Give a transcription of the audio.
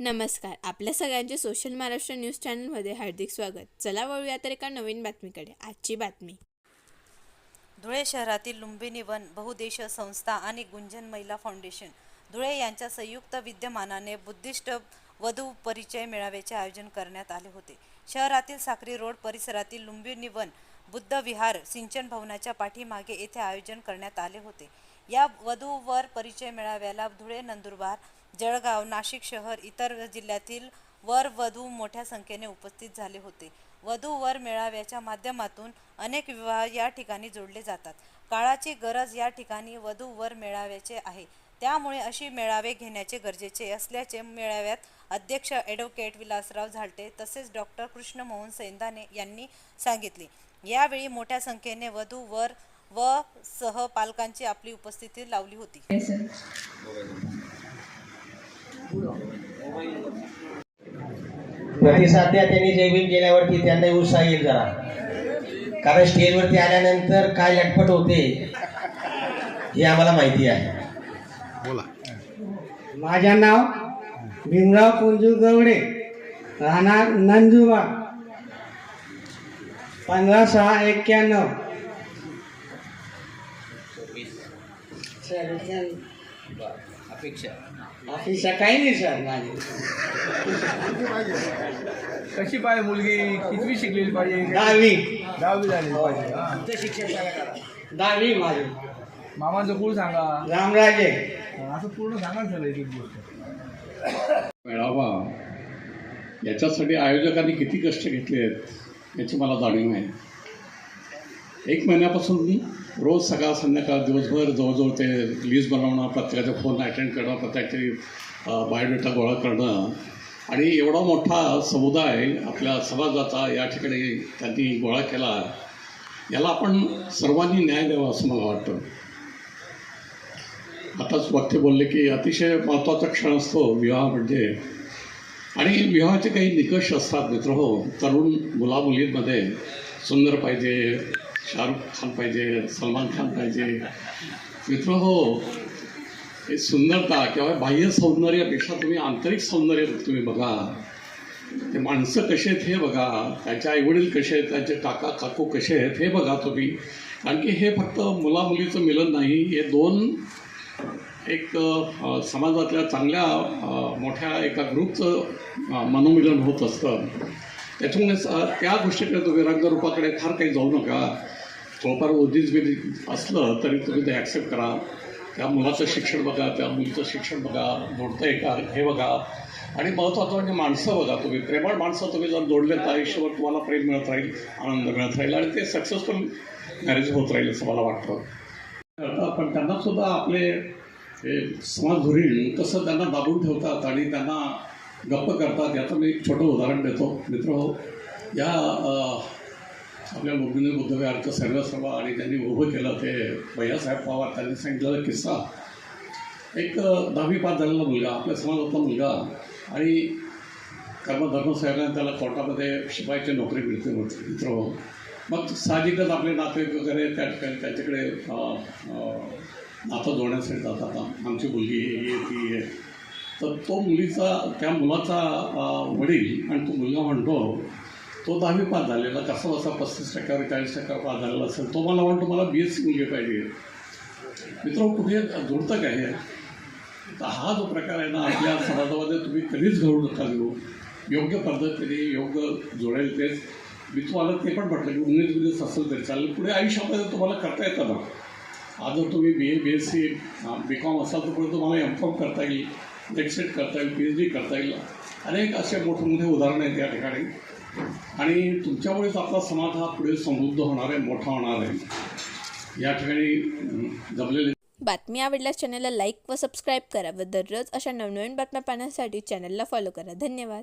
नमस्कार. आपल्या सगळ्यांचे सोशल महाराष्ट्र न्यूज चॅनलमध्ये हार्दिक स्वागत. चला वळूया तर एका नवीन बातमीकडे. आजची बातमी. धुळे शहरातील लुंबिनी वन बहुदेश संस्था आणि गुंजन महिला फाउंडेशन धुळे यांच्या संयुक्त विद्यमानाने बुद्धिस्ट वधू परिचय मेळाव्याचे आयोजन करण्यात आले होते. शहरातील साक्री रोड परिसरातील लुंबिनी वन बुद्ध विहार सिंचन भवनाच्या पाठीमागे येथे आयोजन करण्यात आले होते. या वधूवर परिचय मेळाव्याला धुळे नंदुरबार जळगाव नाशिक शहर इतर जिल्ह्यातील वर वधू मोठ्या संख्येने उपस्थित झाले होते. वधू वर मेळाव्याच्या माध्यमातून अनेक विवाह या ठिकाणी जोडले जातात. काळाची गरज या ठिकाणी वधू वर मेळाव्याचे आहे. त्यामुळे अशी मेळावे घेण्याचे गरजेचे असल्याचे मेळाव्यात अध्यक्ष ॲडव्होकेट विलासराव झालटे तसेच डॉक्टर कृष्णमोहन सैंदाने यांनी सांगितले. यावेळी मोठ्या संख्येने वधू वर व सह पालकांची आपली उपस्थिती लावली होती. प्रतिसाद द्या त्यांनी जैविक गेल्यावरती त्यांना उत्साह येईल जरा. कारण स्टेजवरती आल्यानंतर काय लटपट होते हे आम्हाला माहिती आहे. माझे नाव भीमराव कुंजू गवडे राहणार नंदुरबार पंधरा सहा एक्क्याण्णव. अपेक्षा अपेक्षा काही नाही सर माझी. कशी पाहिजे मुलगी? कितवी शिकलेली पाहिजे? दहावी. दहावी झालेली पाहिजे हा. दहावी माझी. मामाचं कुळ सांगा. रामराजे. असं पूर्ण सांगा सर एक एक गोष्ट. मेळावा याच्यासाठी आयोजकांनी किती कष्ट घेतले आहेत याची मला जाणीव आहे एक महिन्यापासून मी रोज सकाळ संध्याकाळ दिवसभर जवळजवळ ते लिस्ट बनवणं प्रत्येकाचे फोन अटेंड करणं प्रत्येकाचे बायोडेटा गोळा करणं आणि एवढा मोठा समुदाय आपल्या समाजाचा या ठिकाणी त्यांनी गोळा केला याला आपण सर्वांनी न्याय द्यावा असं मला वाटतं. आताच वक्ते बोलले की अतिशय महत्त्वाचा क्षण असतो विवाह म्हणजे. आणि विवाहाचे काही निकष असतात मित्र हो तरुण मुलामुलींमध्ये सुंदर पाहिजे शाहरुख खान पाहिजे सलमान खान पाहिजे. मित्र हो. हे सुंदरता किंवा बाह्य सौंदर्यापेक्षा तुम्ही आंतरिक सौंदर्य तुम्ही बघा. ते माणसं कसे आहेत हे बघा. त्यांचे आईवडील कसे आहेत त्यांचे काका काकू कसे आहेत हे बघा तुम्ही. कारण की हे फक्त मुलामुलीचं मिलन नाही. हे दोन एक समाजातल्या चांगल्या मोठ्या एका ग्रुपचं मनोमिलन होत असतं. त्याच्यामुळे त्या गोष्टीकडे तुम्ही रंगरूपाकडे फार काही जाऊ नका. थोडंफार ओझीच असलं तरी तुम्ही ते ॲक्सेप्ट करा. त्या मुलाचं शिक्षण बघा त्या मुलीचं शिक्षण बघा जोडतं आहे का हे बघा. आणि महत्त्वाचं म्हणजे माणसं बघा तुम्ही. प्रेमळ माणसं तुम्ही जर जोडले तर आयुष्यभर तुम्हाला प्रेम मिळत राहील आनंद मिळत राहील आणि ते सक्सेसफुल मॅरेज होत राहील असं मला वाटतं. पण त्यांना सुद्धा आपले हे समाज धुरीण कसं त्यांना दाबून ठेवतात आणि त्यांना गप्प करतात. याचं मी एक छोटं उदाहरण देतो. मित्र हो या आपल्या मुंबई बुद्धविहारचं सर्वसभा आणि त्यांनी उभं केलं ते भैयासाहेब पवार त्यांनी सांगितलेला किस्सा. एक दहावी पास झालेला मुलगा आपल्या समाजातला मुलगा आणि कर्मधर्म साहेबांना त्याला कोर्टामध्ये शिपायची नोकरी मिळते म्हटलं मित्र. हो मग साहजिकच आपले नातेवाईक वगैरे त्या ठिकाणी त्याच्याकडे नातं जोडण्यासाठी जातात. आमची मुलगी ही ती तर तो मुलीचा त्या मुलाचा वडील आणि तो मुलगा म्हणतो तो दहावी पास झालेला कसा बसा पस्तीस टक्क्यावर चाळीस टक्क्यावर पास झालेला असेल तो मला म्हणतो मला बी एस सी मुलगी पाहिजे. मित्र कुठे जुळतं काय हे? तर हा जो प्रकार आहे ना आपल्या समाजामध्ये तुम्ही कधीच घडू नका घेऊ योग्य पद्धतीने योग्य जोडेल तेच. मी तुम्हाला ते पण म्हटलं की उन्नीस बिनीस असेल तरी चालेल. पुढे आयुष्यामध्ये तुम्हाला करता येतं ना. आज जर तुम्ही B A B S C B com असाल तर पुढे तुम्हाला एम कॉम करता येईल. एक्सेट करता येईल पी एच डी करता येईल. अनेक असे मोठमोठे उदाहरणं आहेत या ठिकाणी. आणि तुमच्यामुळेच आपला समाज हा पुढे समृद्ध होणार आहे मोठा होणार आहे. या ठिकाणी अं, जमलेले बातमी आवडल्यास चॅनलला लाईक व सबस्क्राईब करा व दररोज अशा नवनवीन बातम्या पाहण्यासाठी चॅनलला फॉलो करा. धन्यवाद.